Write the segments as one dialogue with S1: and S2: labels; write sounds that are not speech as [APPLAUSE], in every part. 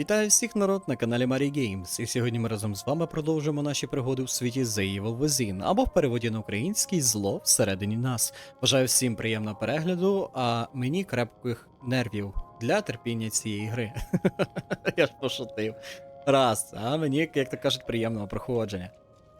S1: Вітаю всіх народ на каналі Марі Games, і сьогодні ми разом з вами продовжимо наші пригоди у світі The Evil Within, або в переводі на український зло всередині нас. Бажаю всім приємного перегляду, а мені крепких нервів для терпіння цієї гри. [LAUGHS] Я ж пошутив. Раз, а мені, як то кажуть, приємного проходження.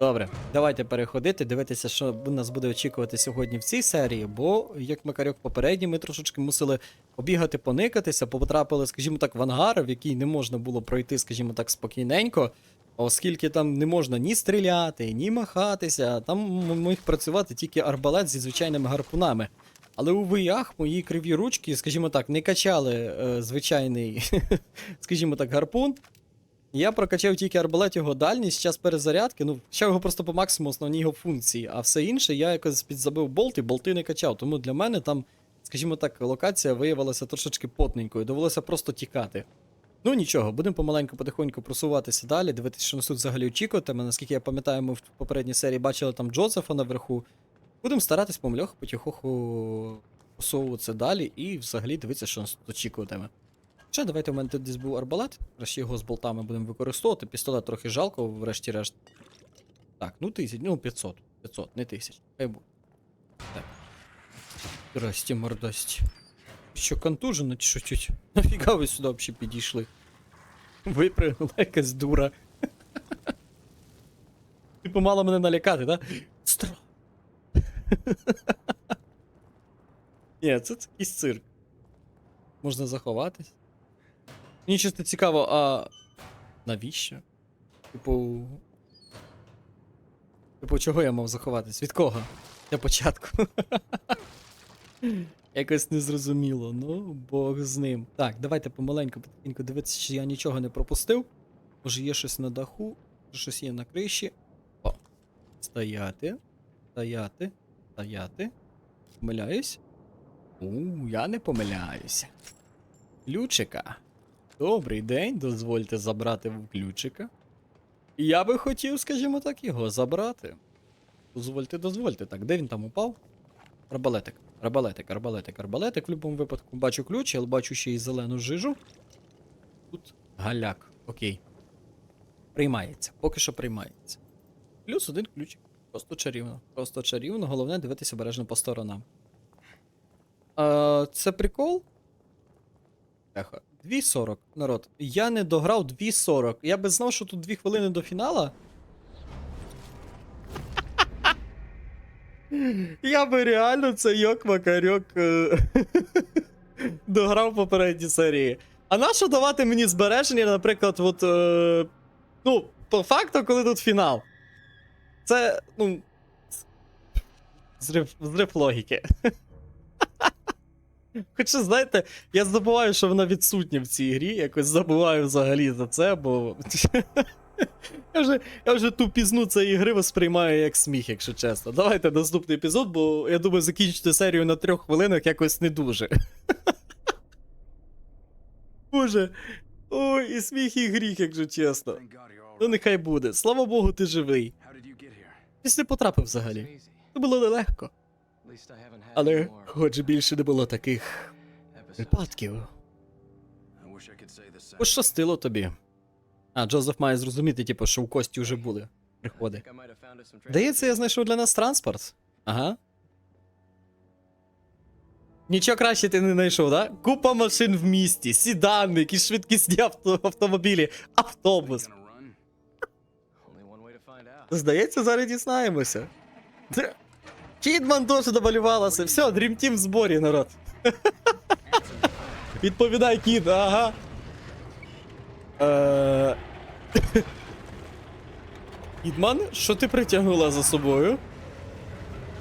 S1: Добре, давайте переходити, дивитися, що нас буде очікувати сьогодні в цій серії, бо, як Макарьок попередній, ми трошечки мусили побігати, поникатися, потрапили, скажімо так, в ангар, в який не можна було пройти, скажімо так, спокійненько, оскільки там не можна ні стріляти, ні махатися, там міг працювати тільки арбалет зі звичайними гарпунами. Але у виях мої криві ручки, скажімо так, не качали е, звичайний, [LAUGHS] скажімо так, гарпун. Я прокачав тільки арбалет його дальність, час перезарядки, ну, качав його просто по максимуму основній його функції, а все інше я якось підзабив болт і болти не качав. Тому для мене там, скажімо так, локація виявилася трошечки потненькою, довелося просто тікати. Ну нічого, будемо помаленьку потихоньку просуватися далі, дивитися, що нас тут взагалі очікуватиме. Наскільки я пам'ятаю, ми в попередній серії бачили там Джозефа наверху. Будемо старатись помальох потихоху посовуватися далі і взагалі дивитися, що нас тут очікуватиме. Ще давайте у мене тут десь був арбалет. Краще його з болтами будемо використовувати. Пістолет трохи жалко, врешті-решт. Так, ну тисяч, ну 500. 500, не тисяч. Хай буде. Так. Здрасте, мордасті. Що контужено, чи що чуть? [LAUGHS] Нафіга ви сюди взагалі підійшли? Випрыгнула якась дура. [LAUGHS] Типу мало мене налякати, да? Стра. [LAUGHS] Ні, це якийсь цирк. Можна заховатись. Мені чисто цікаво, а навіщо? Типу. Типу, чого я мав заховатись? Від кого? Для початку. [LAUGHS] Якось незрозуміло, ну, Бог з ним. Так, давайте помаленьку, потихеньку дивитися, чи я нічого не пропустив. Може є щось на даху, щось є на криші. О. Стояти. Стояти. Стояти. Помиляюсь? У, я не помиляюся. Ключика. Добрий день, дозвольте забрати ключика. Я би хотів, скажімо так, його забрати. Дозвольте, дозвольте. Так, де він там упав? Арбалетик. Арбалетик, арбалетик, арбалетик. В будь-якому випадку бачу ключ, але бачу ще й зелену жижу. Тут галяк. Окей. Приймається. Поки що приймається. Плюс один ключик. Просто чарівно. Просто чарівно. Головне дивитися обережно по сторонам. А, це прикол? Еха. 2.40, народ. Я не дограв 2.40. Я би знав, що тут 2 хвилини до фінала. [LAUGHS] Я би реально це йок макарьок е, [LAUGHS] дограв в попередній серії. А нащо давати мені збереження, наприклад, от. Е, ну, по факту, коли тут фінал. Це, ну. Зрив, зрив логіки. [LAUGHS] Хоча, знаєте, я забуваю, що вона відсутня в цій грі. Якось забуваю взагалі за це, бо. [LAUGHS] я, вже, я вже ту пізну цієї гри восприймаю як сміх, якщо чесно. Давайте наступний епізод, бо я думаю, закінчити серію на трьох хвилинах якось не дуже. [LAUGHS] Боже. Ой, і сміх, і гріх, якщо чесно. Ну нехай буде. Слава Богу, ти живий. Ти потрапив взагалі. Це було нелегко. Але хоч більше не було таких випадків. Пощастило тобі. А, Джозеф має зрозуміти, типу, що в кості вже були приходи. Здається, я знайшов для нас транспорт. Ага. Нічого краще ти не знайшов, да? Купа машин в місті, сідани, якісь швидкісні авто, автомобілі, автобус. Здається, зараз дізнаємося. Кідман теж домалювалася. Все, Dream Team в зборі, народ. [LAUGHS] Відповідай, кіт, ага. Е... [LAUGHS] Кідман, що ти притягнула за собою?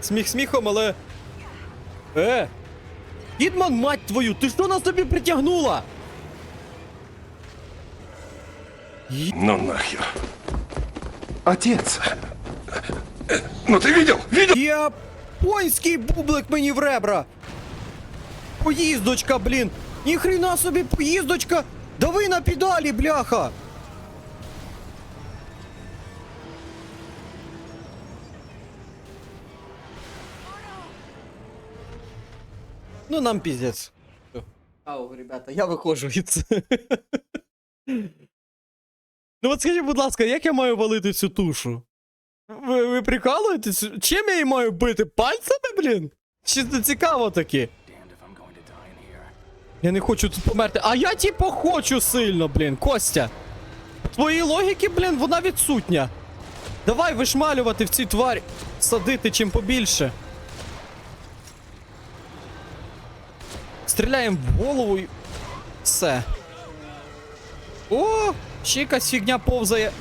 S1: Сміх сміхом, але. Е! Кідман, мать твою, ти що нас тобі притягнула?
S2: Ну нахер. Отец. Ну ты видел? Видел?
S1: Японський бублик мені в ребра. Поїздочка, блін. Ніхрена собі поїздочка. Дави на педалі, бляха. Ну нам піздець. Ау, ребята, я виходжу від. [LAUGHS] Ну от скажіть, будь ласка, як я маю валити цю тушу? Ви, ви прикалуєтесь? Чим я її маю бити? Пальцями, блін? Чи це цікаво
S3: here.
S1: Я не хочу тут померти. А я типу хочу сильно, блін. Костя. Твої логіки, блін, вона відсутня. Давай вишмалювати в цій тварі. Садити чим побільше. Стріляємо в голову і. Все. О! Ще якась фігня повзає.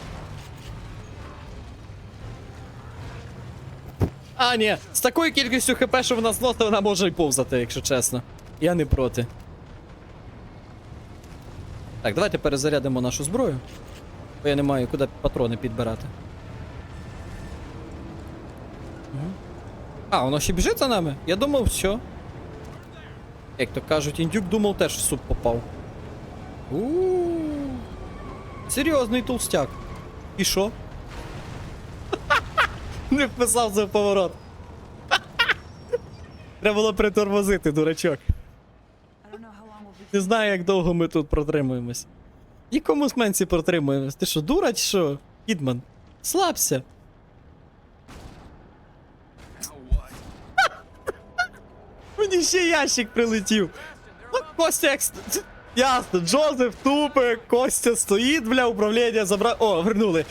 S1: А, ні, з такою кількістю хп, що вона зносить, вона може і повзати, якщо чесно. Я не проти. Так, давайте перезарядимо нашу зброю. Бо я не маю куди патрони підбирати. А, воно ще біжить за нами? Я думав, все. Як то кажуть, індюк думав теж в суп попав. у Серйозний толстяк. І що? Не вписав за поворот. Треба було притормозити, дурачок. Не знаю, як довго ми тут протримуємось. Якому сменці протримуємось? Ти що, дура чи що? Кідман? Слабся. [LAUGHS] Мені ще ящик прилетів. От Костя як... Ясно, Джозеф тупе, Костя стоїть, бля, управління забрав. О, вернули.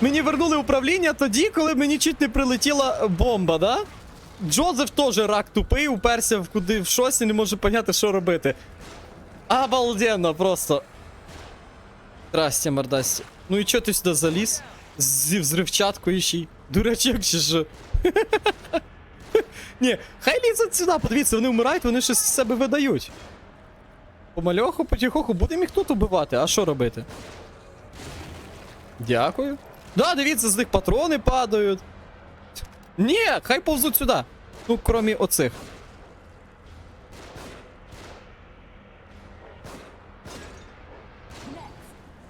S1: Мені вернули управління тоді, коли мені чуть не прилетіла бомба, да? Джозеф теж рак тупий, уперся в куди в щось і не може поняти, що робити. Обалденно просто. Здрасте, мордасті. Ну і чого ти сюди заліз? Зі взривчаткою ще й. Дурачок чи що? [LAUGHS] Ні, хай лізуть сюди, подивіться, вони вмирають, вони щось з себе видають. Помальоху, потихоху, будемо їх тут убивати, а що робити? Дякую. Да, дивіться, з них патрони падають. Ні, хай повзуть сюди. Ну, кромі оцих.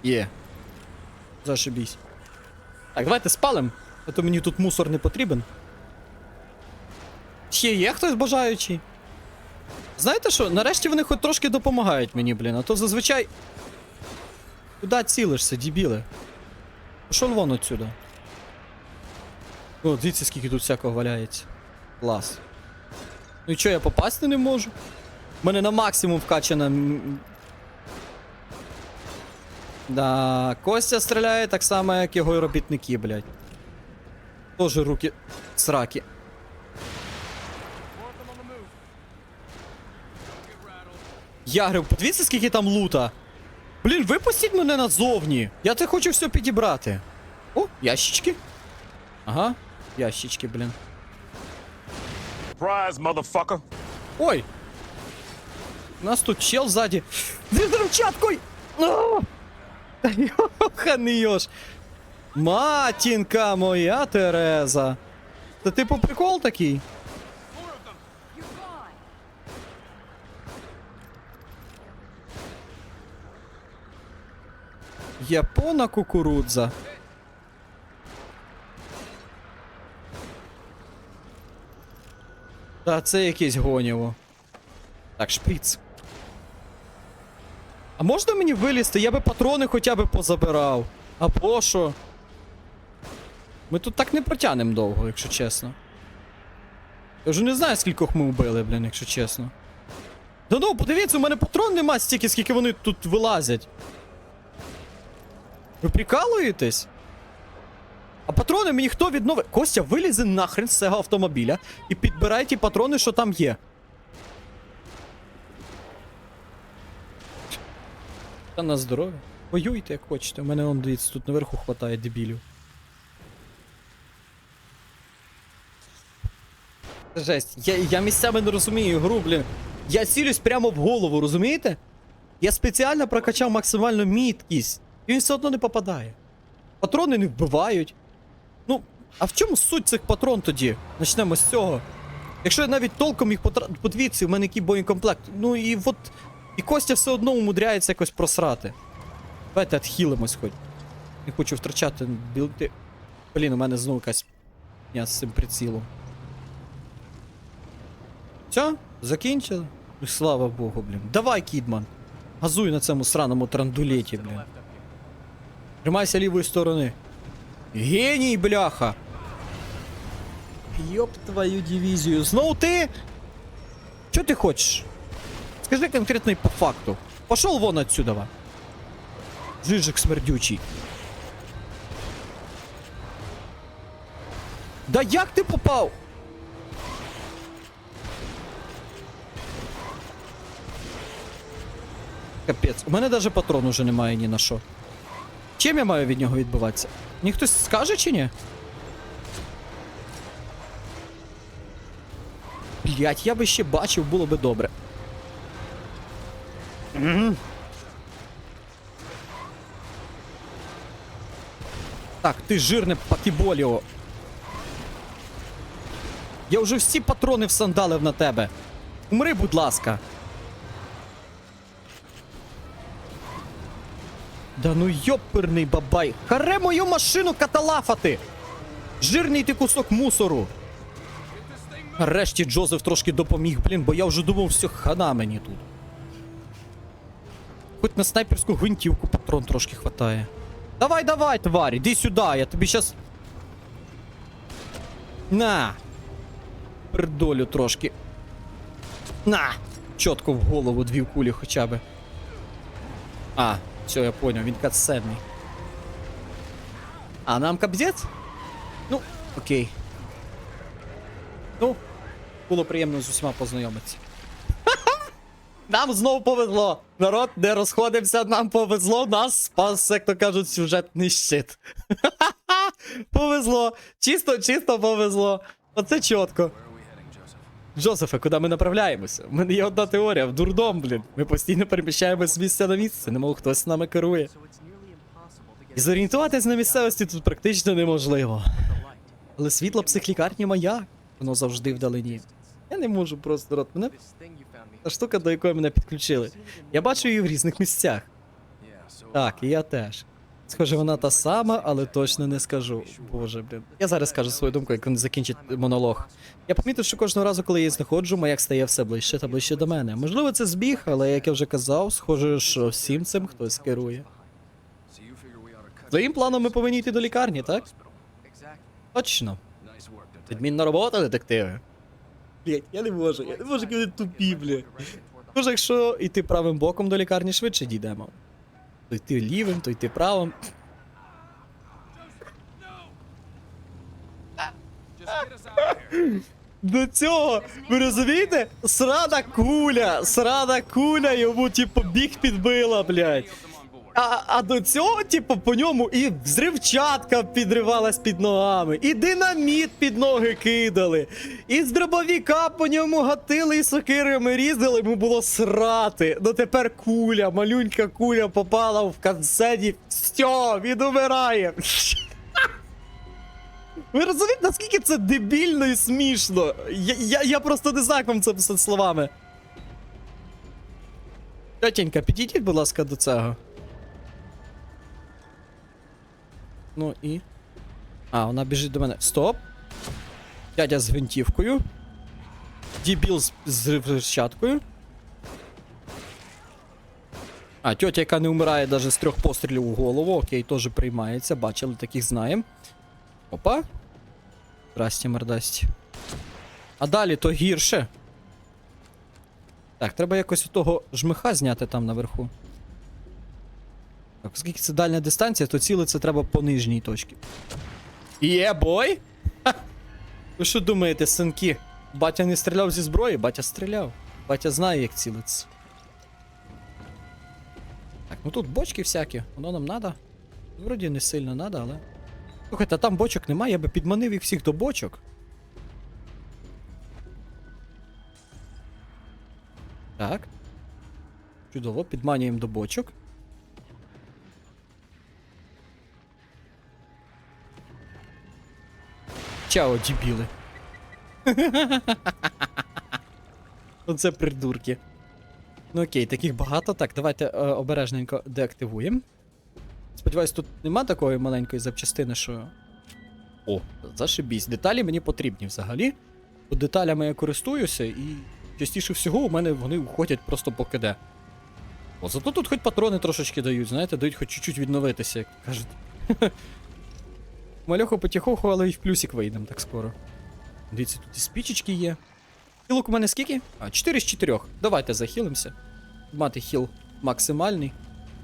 S1: Є. Зашибісь. Так, давайте спалим, а то мені тут мусор не потрібен. Ще є хтось бажаючий? Знаєте що, нарешті вони хоч трошки допомагають мені, блін, а то зазвичай. Куди цілишся, дібіли? Пішов вон отсюда. О, дивіться, скільки тут всякого валяється. Клас. Ну і що, я попасти не можу? У мене на максимум вкачана. Да, Костя стріляє так само, як його робітники, блядь. Тоже руки сраки. Ягрив, подивіться, скільки там лута. Блін, випустіть мене назовні. Я це хочу все підібрати. О, ящички. Ага, ящички, блін.
S4: Motherfucker.
S1: Ой! У нас тут чел ззаді. З! Та Йоханий йош! Матінка моя Тереза! Це типу прикол такий? Япона кукурудза. Та це якесь гоніво. Так, шприц. А можна мені вилізти? Я би патрони хоча б позабирав. Або що? Ми тут так не протягнемо довго, якщо чесно. Я вже не знаю, скількох ми вбили, блін, якщо чесно. Да ну, подивіться, у мене патрон нема стільки, скільки вони тут вилазять. Ви прикалуєтесь? А патрони мені хто відновить? Костя, вилізе нахрен з цього автомобіля і підбирай ті патрони, що там є. Та на здоров'я. Воюйте, як хочете. У мене он дивіться, тут наверху хватає дебілів. Жесть, я, я місцями не розумію гру, блін. Я цілюсь прямо в голову, розумієте? Я спеціально прокачав максимальну міткість, і він все одно не попадає. Патрони не вбивають. Ну, а в чому суть цих патрон тоді? Почнемо з цього. Якщо я навіть толком їх потра... Подивіться, у мене який боєкомплект. Ну і от. І Костя все одно умудряється якось просрати. Давайте відхилимось хоч. Не хочу втрачати білти. Блін, у мене знову якась я з цим прицілом. Все, закінчили. Ну, слава Богу, блін. Давай, Кідман. Газуй на цьому сраному трандулеті, блін. Тримайся лівої сторони. Геній, бляха! Йоп твою дивізію. Знову ти? Що ти хочеш? Скажи конкретно і по факту. Пошел вон отсюда. Жижик смердючий. Да як ти попав? Капець, у мене навіть патрон уже немає ні на що. Чим я маю від нього відбиватися? Мені хтось скаже чи ні? Блять, я би ще бачив, було би добре. Мгм. Так, ти жирне патіболіо. Я вже всі патрони всандалив на тебе. Умри, будь ласка. Да ну йоперний бабай. Харе мою машину каталафати! Жирний ти кусок мусору. Нарешті Джозеф трошки допоміг, блін, бо я вже думав, все хана мені тут. Хоч на снайперську гвинтівку патрон трошки хватає. Давай, давай, тварь, іди сюди, я тобі щас. На! Пердолю трошки. На! Чітко в голову дві кулі хоча би. А, все, я понял, він катсценний. А нам кобзець? Ну, окей. Ну, було приємно з усіма познайомитися. [LAUGHS] Нам знову повезло. Народ, не розходимося, нам повезло, нас спас, як то кажуть, сюжетний щит. [LAUGHS] повезло. Чисто, чисто повезло. Оце чітко. Джозефе, куди ми направляємося? У мене є одна теорія, в дурдом, блін. Ми постійно переміщаємось з місця на місце, немов хтось нами керує. І зорієнтуватись на місцевості тут практично неможливо. Але світло психлікарні моя, воно завжди вдалині. Я не можу просто рот. Мене та штука, до якої мене підключили. Я бачу її в різних місцях. Так, і я теж. Схоже, вона та сама, але точно не скажу. Боже, блін. Я зараз скажу свою думку, як він закінчить монолог. Я помітив, що кожного разу, коли я її знаходжу, маяк стає все ближче та ближче до мене. Можливо, це збіг, але як я вже казав, схоже, що всім цим хтось керує.
S3: Cut
S1: Твоїм планом ми повинні йти до лікарні, так? Точно. Відмінна робота, детективи. Блять, я не можу, я не можу, коли тупі, бля. Може, якщо йти правим боком до лікарні, швидше дійдемо. То йти лівим, то йти правим. До цього, ви розумієте? Срада куля, Срада куля йому, типу, біг підбила, блядь. А, а до цього, типу, по ньому і взривчатка підривалась під ногами, і динаміт під ноги кидали, і з дробовіка по ньому гатили і сокирами різали, йому було срати. Ну тепер куля, малюнька куля попала в канцені. Все, він умирає. [LAUGHS] Ви розумієте, наскільки це дебільно і смішно? Я, я, я просто не знаю, як вам це писати словами. Тетенька, підійдіть, будь ласка, до цього. Ну і. А, вона біжить до мене. Стоп. Дядя з гвинтівкою. Дібіл з, з. А, тьотя, яка не вмирає навіть з трьох пострілів у голову. Окей, теж приймається. Бачили, таких знаємо. Опа. Здрасте, мордасті. А далі то гірше. Так, треба якось у того жмиха зняти там наверху. Так, оскільки це дальня дистанція, то цілиться треба по нижній точці. Є, бой! Ви що думаєте, синки? Батя не стріляв зі зброї, батя стріляв. Батя знає, як цілиться. Так, ну тут бочки всякі, воно нам надо. Вроді не сильно надо, але. Слухайте, а там бочок немає, я би підманив їх всіх до бочок. Так. Чудово, підманюємо до бочок. Чао, дебіли. [LAUGHS] Оце придурки. Ну окей, таких багато. Так, давайте е, обережненько деактивуємо. Сподіваюсь, тут нема такої маленької запчастини, що. О, зашибісь. Деталі мені потрібні взагалі. Бо деталями я користуюся і частіше всього у мене вони уходять просто по КД. О, зато тут хоч патрони трошечки дають, знаєте, дають хоч чуть-чуть відновитися, як кажуть. [LAUGHS] Мальоху потихоху, але й в плюсик вийдемо так скоро. Дивіться, тут і спічечки є. Хілок у мене скільки? А, 4 з 4. Давайте захилимося. Мати хіл максимальний.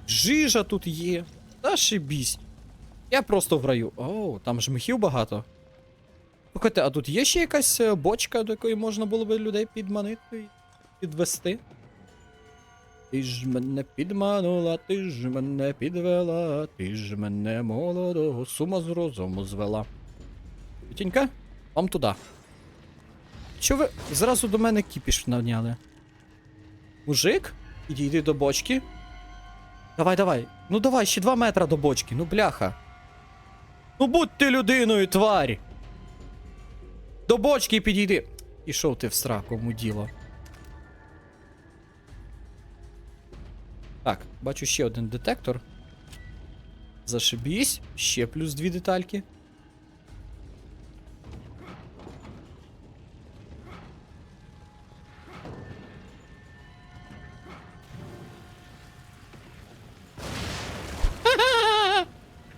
S1: Жижа тут є. Та шибісь. Я просто в раю. О, там ж мехів багато. Слухайте, а тут є ще якась е, бочка, до якої можна було би людей підманити і підвести? Ти ж мене підманула, ти ж мене підвела, ти ж мене молодого сума з розуму звела. Тітенька, вам туди. Що ви зразу до мене кіпіш навняли? Мужик, підійди до бочки. Давай, давай. Ну давай, ще два метра до бочки, ну бляха. Ну будь ти людиною, тварь! До бочки підійди. Ішов ти в сраку, муділо. Так, бачу ще один детектор. Зашибісь. Ще плюс дві детальки.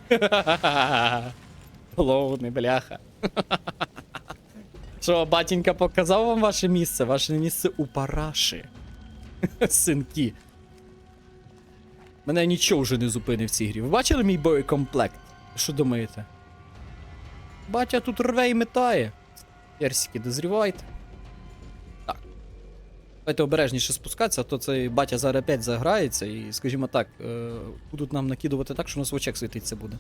S1: [LAUGHS] Клоуни, бляха. Що, батінька показав вам ваше місце? Ваше місце у параші. [LAUGHS] Синки. Мене нічого вже не зупинив в цій грі. Ви бачили мій боєкомплект? Що думаєте? Батя тут рве і метає. Персики, дозрівайте. Так. Давайте обережніше спускатися, а то цей батя зараз опять заграється і, скажімо так, е, будуть нам накидувати так, що у нас в очах світиться буде.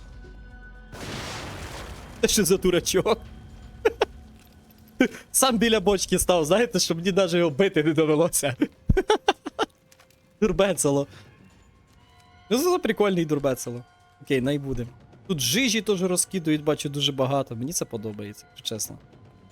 S1: Це що за дурачок? [LAUGHS] Сам біля бочки став, знаєте, щоб мені навіть його бити не довелося. [LAUGHS] Дурбецело. Ну, це прикольний дурбецело. Окей, най буде. Тут жижі теж розкидують, бачу дуже багато. Мені це подобається, чесно.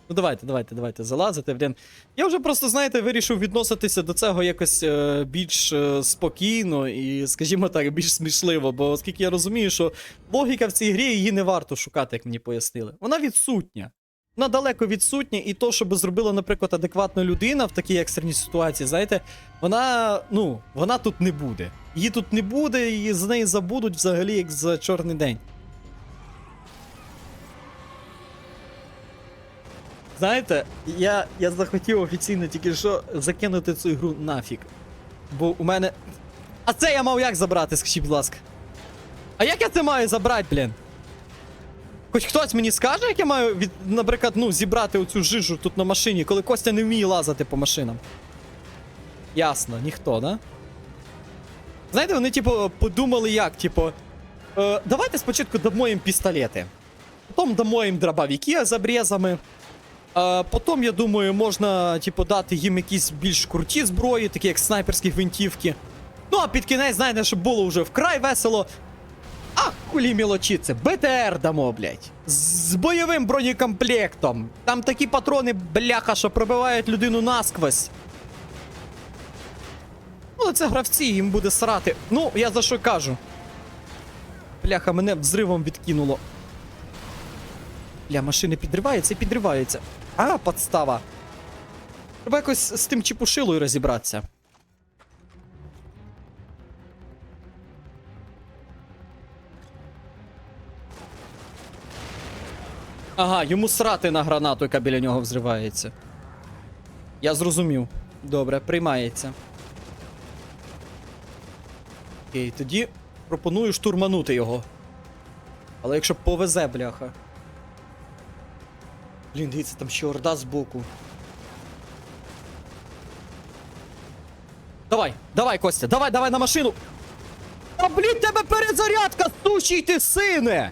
S1: Ну давайте, давайте, давайте, залазити. Блін. Я вже просто, знаєте, вирішив відноситися до цього якось е, більш е, спокійно і, скажімо так, більш смішливо, бо оскільки я розумію, що логіка в цій грі її не варто шукати, як мені пояснили. Вона відсутня. Вона далеко відсутня, і то, що би зробила, наприклад, адекватна людина в такій екстреній ситуації, знаєте, вона, ну, вона тут не буде. Її тут не буде, і з неї забудуть взагалі як за чорний день. Знаєте, я, я захотів офіційно тільки що закинути цю ігру нафіг. Бо у мене. А це я мав як забрати, скажіть, будь ласка. А як я це маю забрати, блін? Хоч хтось мені скаже, як я маю, від, наприклад, ну, зібрати оцю жижу тут на машині, коли Костя не вміє лазити по машинам. Ясно, ніхто, да? Знаєте, вони, типу, подумали як, типу. Е, давайте спочатку дамо їм пістолети. Потім дамо їм дробовики з обрізами. А потім, я думаю, можна, типу, дати їм якісь більш круті зброї, такі як снайперські гвинтівки. Ну, а під кінець, знаєте, щоб було вже вкрай весело. А кулі мілочіться, БТР дамо, блядь. З бойовим бронекомплектом. Там такі патрони, бляха, що пробивають людину насквозь. Ну, але це гравці, їм буде срати. Ну, я за що кажу. Бляха, мене взривом відкинуло. Бля, машини підриваються і підриваються. А, подстава. Треба якось з тим чепушилою розібратися. Ага, йому срати на гранату, яка біля нього взривається. Я зрозумів. Добре, приймається. Окей, тоді пропоную штурманути його. Але якщо повезе, бляха. Блін, дивіться, там ще орда збоку. Давай, давай, Костя, давай, давай на машину. А блін, тебе перезарядка, сущий ти сине!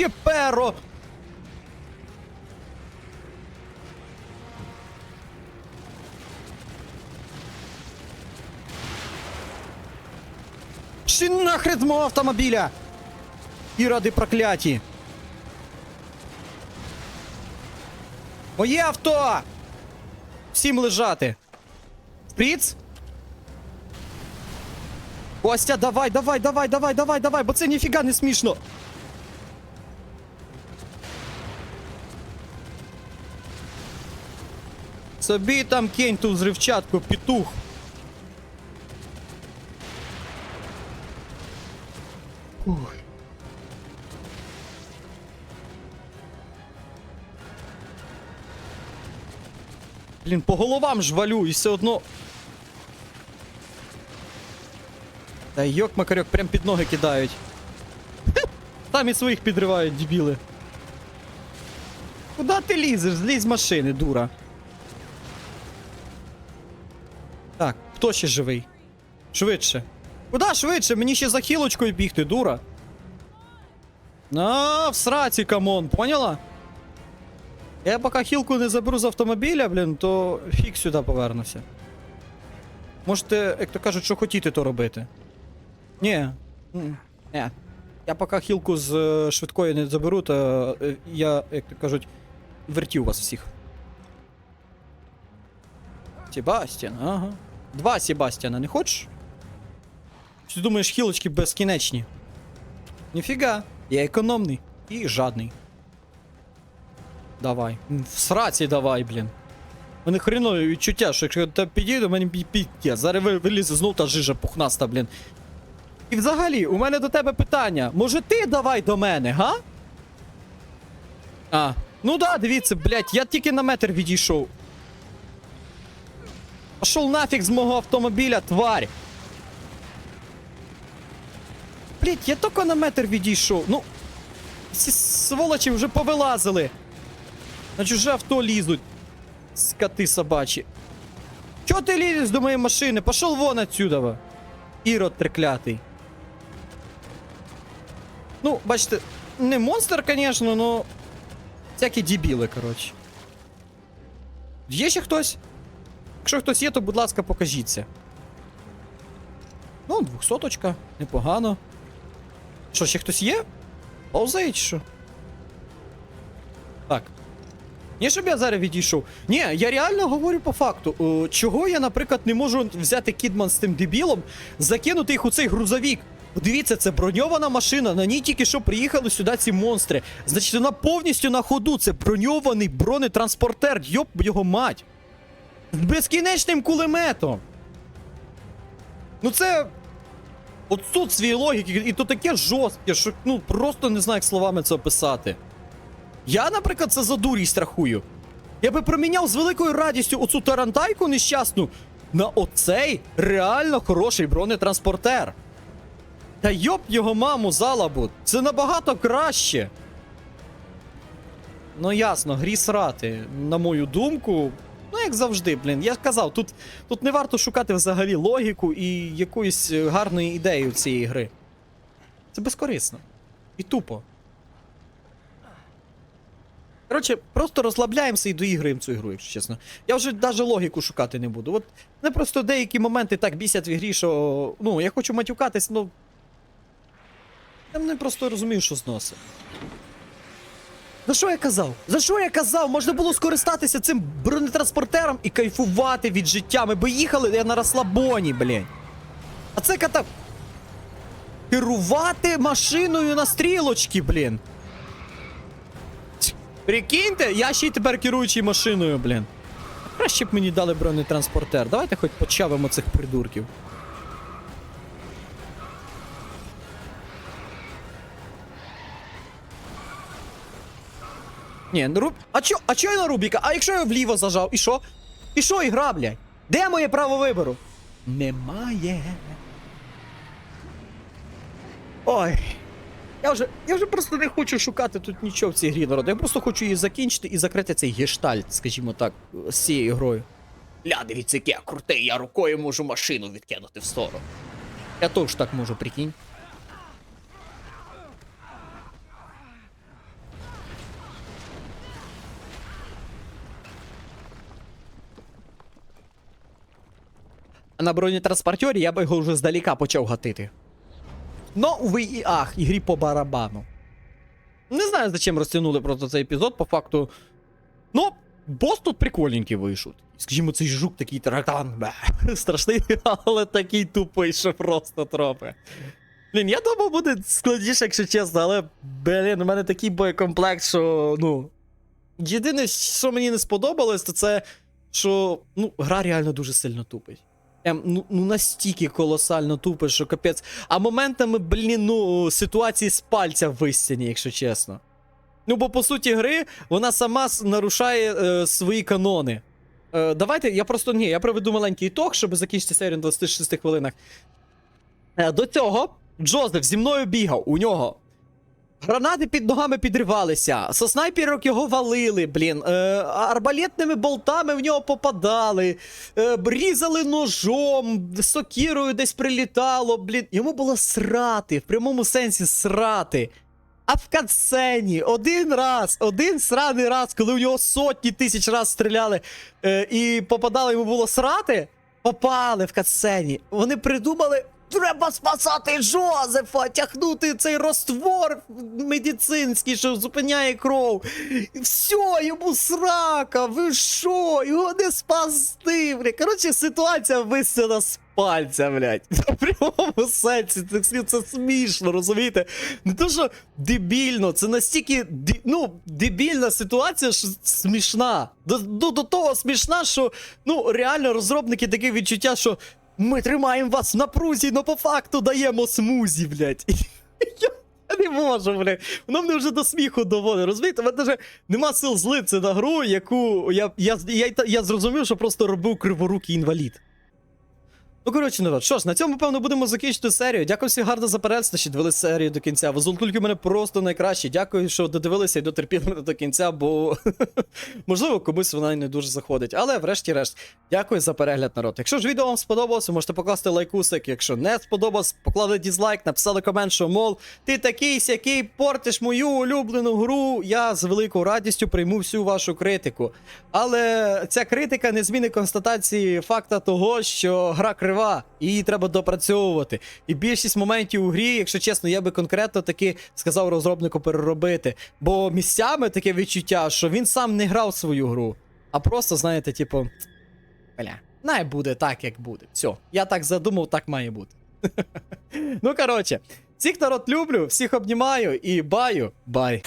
S1: Чеперо! Чи нахрен мого автомобіля! І ради прокляті! Моє авто! Всім лежати! Шприц? Костя, давай, давай, давай, давай, давай, давай, бо це ніфіга не смішно! Собі там кинь ту взривчатку, петух. Ух. Блін, по головам ж валю і все одно. Та йок макарьок, прям під ноги кидають. Там і своїх підривають, дебіли. Куда ти лізеш? Злізь з машини, дура. Хто ще живий? Швидше. Куда швидше? Мені ще за хілочкою бігти, дура. А, в сраці, камон, поняла? Я поки хілку не заберу з автомобіля, блін, то фік сюди повернуся. Можете, як то кажуть, що хотіти, то робити. Ні. Ні. Я поки хілку з е, швидкої не заберу, то е, я, як то кажуть, вертів вас всіх. Себастьян, ага. Два Себастьяна, не хочеш? Чи ти думаєш, хілочки безкінечні? Ніфіга, я економний і жадний. Давай. В сраці давай, блін. Мене хренове відчуття, що якщо я підійду, мені пі- пі- Зараз вилізе знов та жижа пухнаста, блін. І взагалі, у мене до тебе питання. Може ти давай до мене, га? А, ну да, дивіться, блядь, я тільки на метр відійшов. Пошов нафіг з мого автомобіля, тварь. Блять, я тільки на метр відійшов. Ну. Ці сволочі вже повилазили. На чуже авто лізуть. Скоти собачі. Чого ти лізеш до моєї машини? Пошел вон отсюда. Ірод треклятий. Ну, бачите, не монстр, звісно, но. Всякі дебіли, коротше. Є ще хтось? Якщо хтось є, то, будь ласка, покажіться. Ну, двохсоточка, непогано. Що, ще хтось є? Повзає чи що? Так. Ні, щоб я зараз відійшов. Ні, я реально говорю по факту. О, чого я, наприклад, не можу взяти Кідман з тим дебілом, закинути їх у цей грузовік. Подивіться, це броньована машина, на ній тільки що приїхали сюди ці монстри. Значить, вона повністю на ходу. Це броньований бронетранспортер, йоп його мать. Безкінечним кулеметом. Ну це. Отсутствие логіки, і то таке жорстке, що ну просто не знаю, як словами це описати. Я, наприклад, це за дурість рахую. Я би проміняв з великою радістю оцю тарантайку нещасну на оцей реально хороший бронетранспортер. Та йоп його маму залабут, це набагато краще. Ну ясно, грі срати, на мою думку. Ну, як завжди, блін. Я казав, тут, тут не варто шукати взагалі логіку і якоїсь е, гарної ідеї у цієї гри. Це безкорисно. І тупо. Коротше, просто розслабляємося і доіграємо цю ігру, якщо чесно. Я вже навіть логіку шукати не буду. От мене просто деякі моменти так бісять в ігрі, що. Ну, я хочу матюкатись, ну. Я не просто розумію, що зносить. За що я казав? За що я казав? Можна було скористатися цим бронетранспортером і кайфувати від життя. Ми би їхали я на розслабоні, блін. А це ката. Керувати машиною на стрілочки, блін. Прикиньте, я ще й тепер керуючий машиною, блін. Краще б мені дали бронетранспортер. Давайте хоч почавимо цих придурків. Ні, ну Руб... А чо, а чо я на Рубіка? А якщо я вліво зажав? І що? І що, ігра, блядь? Де моє право вибору? Немає. Ой. Я вже, я вже просто не хочу шукати тут нічого в цій грі народу. Я просто хочу її закінчити і закрити цей гештальт, скажімо так, з цією грою. Ля, дивіться, який я крутий, я рукою можу машину відкинути в сторону. Я теж так можу, прикинь. На бронетранспортері я би його вже здаліка почав гатити. Но, уви і ах, ігрі по барабану. Не знаю, зачем розтягнули просто цей епізод, по факту. Ну, бос тут прикольненький вийшов. Скажімо, цей жук такий таракан. [LAUGHS] Страшний, але такий тупий, що просто тропи. Блін, я думав, буде складніше, якщо чесно, але, блін, у мене такий боєкомплект, що, ну. Єдине, що мені не сподобалось, то це що ну, гра реально дуже сильно тупить. Ну, ну настільки колосально тупить, що капець. А моментами, блін, ну, ситуації з пальця вистяні, якщо чесно. Ну, бо по суті гри вона сама нарушає е, свої канони. Е, давайте, я просто ні, я проведу маленький ітог, щоб закінчити серію на 26 хвилинах. Е, до цього Джозеф зі мною бігав, у нього. Гранати під ногами підривалися, со снайперок його валили, блін. Е, арбалетними болтами в нього попадали, е, різали ножом, сокірою десь прилітало, блін. Йому було срати, в прямому сенсі срати. А в катсцені один раз, один сраний раз, коли у нього сотні тисяч раз стріляли е, і попадали, йому було срати, попали в катсцені. Вони придумали. Треба спасати Джозефа, тягнути цей роствор медицинський, що зупиняє кров. Все, йому срака, ви що? Його не спасти, бля. Коротше, ситуація висила з пальця, блядь. [LAUGHS] В прямому сенсі, це, це смішно, розумієте? Не то, що дебільно, це настільки ну, дебільна ситуація, що смішна. До, до, до того смішна, що ну, реально розробники таке відчуття, що ми тримаємо вас на прузі, но по факту даємо смузі, блядь. [LAUGHS] Я не можу, блядь. Воно мене вже до сміху доводить. Розумієте, мене вже нема сил злитися на гру, яку я, я, я, я зрозумів, що просто робив криворукий інвалід. Ну, коротше, народ, що ж, на цьому, певно, будемо закінчити серію. Дякую всім гарно за перегляд, що дивилися серію до кінця. Ви золотульки мене просто найкращі. Дякую, що додивилися і дотерпіли мене до кінця, бо [LAUGHS] можливо комусь вона не дуже заходить. Але врешті-решт, дякую за перегляд, народ. Якщо ж відео вам сподобалось, ви можете покласти лайкусик. Якщо не сподобалось, поклали дізлайк, написали комент, що мол, ти такий сякий портиш мою улюблену гру. Я з великою радістю прийму всю вашу критику. Але ця критика не змінить констатації факта того, що гра крива, і її треба допрацьовувати. І більшість моментів у грі, якщо чесно, я би конкретно таки сказав розробнику переробити. Бо місцями таке відчуття, що він сам не грав свою гру, а просто, знаєте, типу. Бля, най буде так, як буде. Все, я так задумав, так має бути. [LAUGHS] ну коротше, всіх народ люблю, всіх обнімаю і баю, бай.